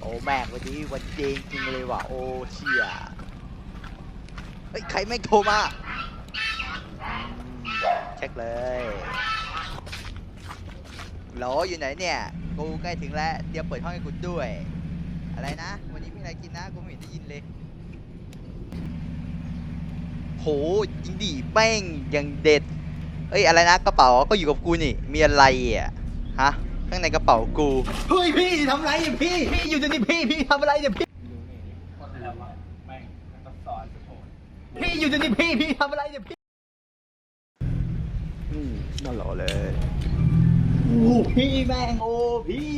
โอ้แม่งวันนี้วันเจงจริงเลยว่ะโอ้เชี่ยเฮ้ยใครไม่โทรมาเช็คเลยโหลอยู่ไหนเนี่ย กูใกล้ถึงแล้วเตรียมเปิดห้องให้กูด้วย อะไรนะ วันนี้มีอะไรกินนะ กูไม่เห็นได้ยินเลย โหจริงดิแป้งยังเด็ด เอ้ยอะไรนะกระเป๋าก็อยู่กับกูนี่ มีอะไรอะ ฮะ ข้างในกระเป๋ากู เฮ้ยพี่ทำไรเนี่ยพี่ พี่อยู่ที่นี่พี่ พี่ทำอะไรเนี่ยพี่ พี่อยู่ที่นี่พี่ พี่ทำอะไรเนี่ยพี่อืมน่าหล่อเลย โอ้พี่แม่งโอ้พี่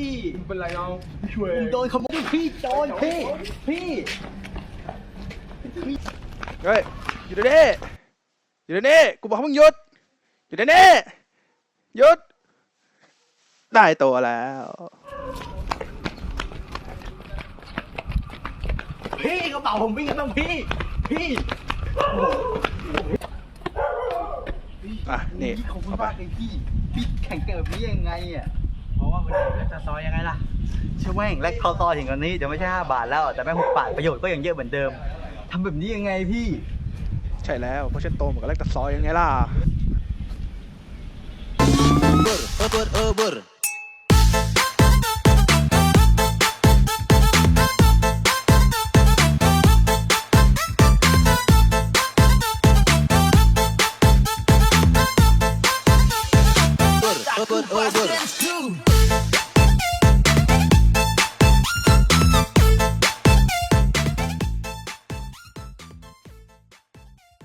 เป็นไรน้องช่วยผมโดนขโมยพี่โจรพี่ พี่ เฮ้ย อยู่เดี๋ยวนี้อยู่เดี๋ยวนี้กูบอกให้มึงหยุด อยู่เดี๋ยวนี้หยุด ได้ตัวแล้ว พี่กระเป๋าผมวิ่งกันบ้างพี่ พี่อะนี่ขอบคุณเอาไป มากเลยพี่ พี่แข่งเกิดแบบนี้ยังไงอะ เพราะว่ามันแลกตาซอยยังไงล่ะช่วยแม่งแลกทอซอถึงกันนี้จะไม่ใช่5บาทแล้ว แต่แม่งหกบาทประโยชน์ก็ยังเยอะเหมือนเดิมทำแบบนี้ยังไงพี่ ใช่แล้ว เพราะฉันโตเหมือนกับเล็กตะซอยยังไงล่ะเบอ But oh, oh,